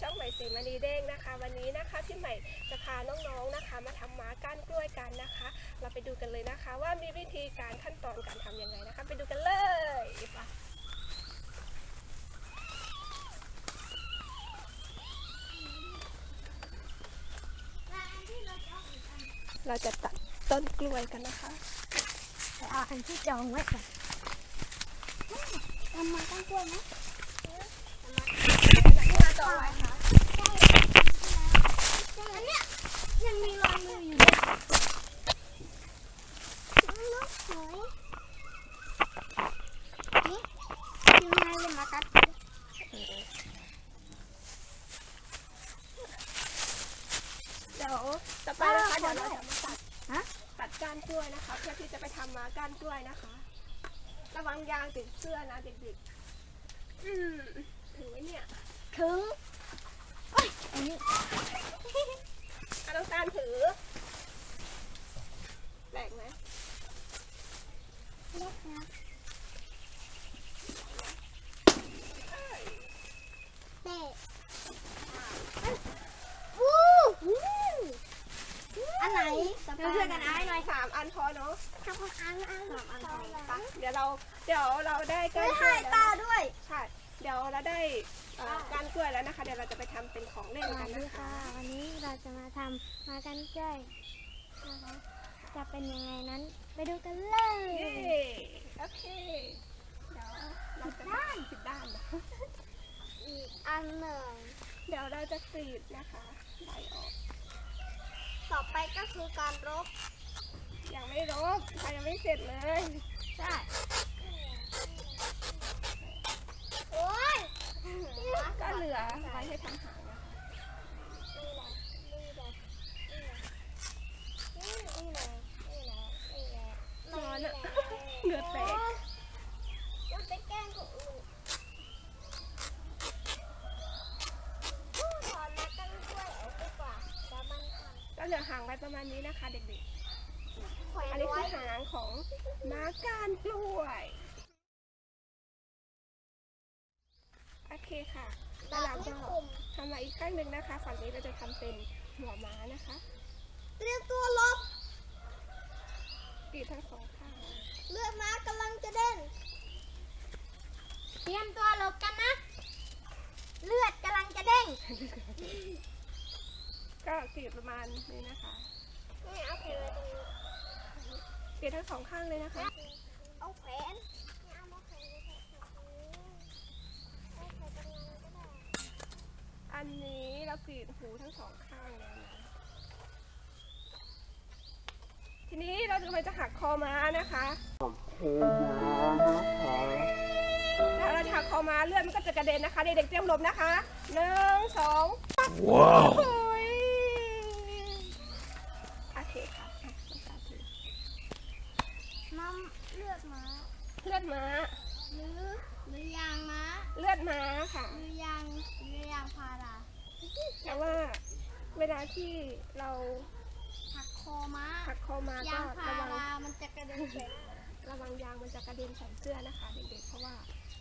ช่องใหม่สีมณีเด้งนะคะ วันนี้นะคะที่ใหม่จะพาน้องๆนะคะ มาทำม้าก้านกล้วยกันนะคะ เราไปดูกันเลยนะคะ ว่ามีวิธีการขั้นตอนการทำยังไงนะคะ ไปดูกันเลยไปเราจะตัดต้นกล้วยกันนะคะเอาอันที่จองไว้ก่อนทำมาตั้งกล้วยนะ ที่มาจองไว้ค่ะ อันเนี้ยยังมีรอยมืออยู่เลยลูกสวยนี่ยังไงเลยมาตัด เดี๋ยวต่อไปนะคะเดี๋ยวเราจะมาตัด ฮะ ตัดก้านกล้วยนะคะ เพื่อที่จะไปทำมาก้านกล้วยนะคะ ระวังยางติดเสื้อนะเด็กๆอืมถือไว้เนี่ย ถึงอ้ยอันนี้ อาต้องการถือแปลกไหม เล็กนะเตะวู้วู้อันไหน เพื่อนกันไอ้หน่ อันพอเนาะทำของอันอันสามอันพอไปเดี๋ยวเราเดี๋ยวเราได้ก้านกล้ให้วยแล้วตาด้วย ใช่เดี๋ยวเราได้เอ่อกานกล้วยแล้วนะคะ เดี๋ยวเราจะไปทำเป็นของเล่นสกัวันสดีนะคะ ค่ะ วันนี้เราจะมาทำมากันกล้วยนะคะ จะเป็นยังไงนั้นไปดูกันเลย เย้โอเคเดี๋ยวเราจะด้านสิบด้านนะอีกอันหนึ่ง เดี๋ยวเราจะกรีดนะคะใบออก ต่อไปก็คือการรบ ยังไม่รบใครยังไม่เสร็จเลย ใช่โอ้ยก็เหลือไว้ให้ทำหางนะคะนี่แหละนี่แหละนี่แหละนี่แหละนี่แหละร้อนอะเหงื่อแตกมันไปแกล้งคนอื่นถอนมาตั้งกล้วยออกดีกว่าแล้วมันพันก็เหลือหางไว้ประมาณนี้นะคะเด็กแขวๆน อันนี้ไว้คือหางของม้าการกล้วย โอเคค่ะดาแล้วบเราไม่ก็คมทำมาอีกข้างหนึ่งนะคะ ฝั่งนี้เราจะทำเป็นหัวม้านะคะ เตรียมตัวลบกรีดทั้งสองข้าง เลือดม้ากำลังจะเด่น เตรียมตัวหลบกันนะ เลือดกำลังจะเด้ง ก็กรีดประมาณนี้นะคะ นี่เอาแขวนไว้ตรงนี้ กรีดทั้งสองข้างเลยนะคะ เอาแขวนนี่เอามาแขวนไว้ตรงนี้เอาแขวนตรงนั้นก็ได้อันนี้เรากรีดหูทั้งสองข้างแล้วนะทีนี้เราจะมาจะหักคอม้านะคะถ้าเราหักคอม้าเลือดมันก็จะกระเด็นนะคะ เด็กๆเตรียมหลบนะคะหนึ่งสองว้าวโอเคค่ะอะต้องการถือ น้ำเลือดม้า เลือดม้า หรือหรือยางม้าเลือดม้าค่ะ หรือยางหรือยางพาราแต่ว่าเวลาที่เราหักคอม้าหักคอม้ายาก็งพาระวังรามันจะกระเด็นใส่ระวังยางมันจะกระเด็นใส่เสื้อนะคะเด็กๆเพราะว่า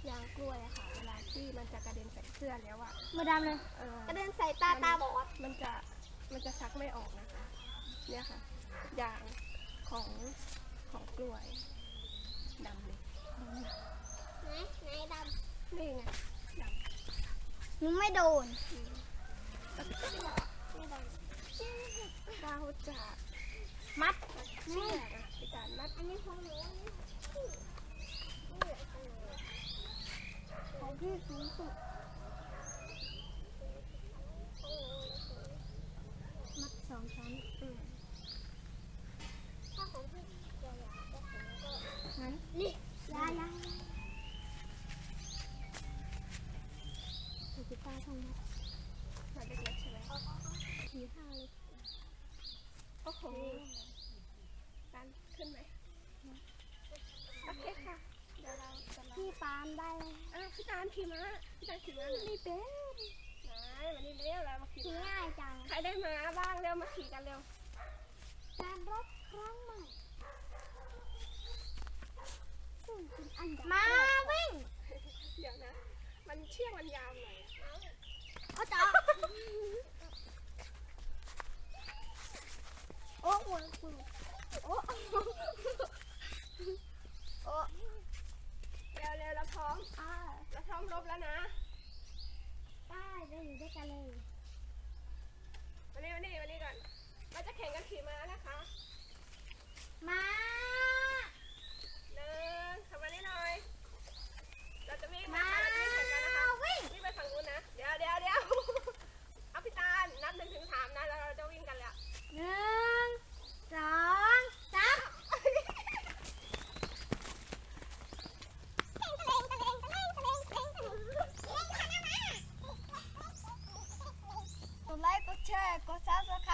ยางกล้วยอะค่ะ เวลาที่มันจะกระเด็นใส่เสื้อแล้วอะมือดำเลยเออกระเด็นใส่ตาตาบอดมันจะมันจะซักไม่ออกนะคะ เนี่ยค่ะยางของของกล้วยดำเลย ไหนไหนด นี่ไงดำมึงไม่โดนำแล้วก็ไม่โดนเราจะมัดเชือกอะในการมัดอันนี้ของหนูอันนี้นี่ของหนูของพี่สูงสุดมัดสองชั้น อืม ถ้าของพี่ใหญ่ๆก็ถึงก็นั้นนี่ยายาถือป้าทำมัด มัดเล็กๆใช่ไหม สี ห้าเลยโอ้โหดันขึ้นไหมโอเคค่ะ เดี๋ยวเราจะลองพี่ปามได้เลยอะพี่ตาลขี่ม้าพี่ตาลขี่ม้าหน่อยไม่เป็นไหนมานี่เร็วแล้วมาขี่ขี่ม้าง่ายจังใครได้ม้าบ้างเร็วมาขี่กันเร็ว การรบครั้งใหม่ซึ่งเป็นอันดับมาวิ่ง เดี๋ยวนะ มันเชือกมันยาวหน่อยเขาจะเอา โอ้โหโอ้ โอ้เร็วเร็วเราพร้อม อ่า เราพร้อมรบแล้วนะ ได้ไป อยู่ด้วยกันเลยมานี่มานี่มานี่ก่อน เราจะแข่งกันขี่ม้านะคะ ม้า coçar a cara.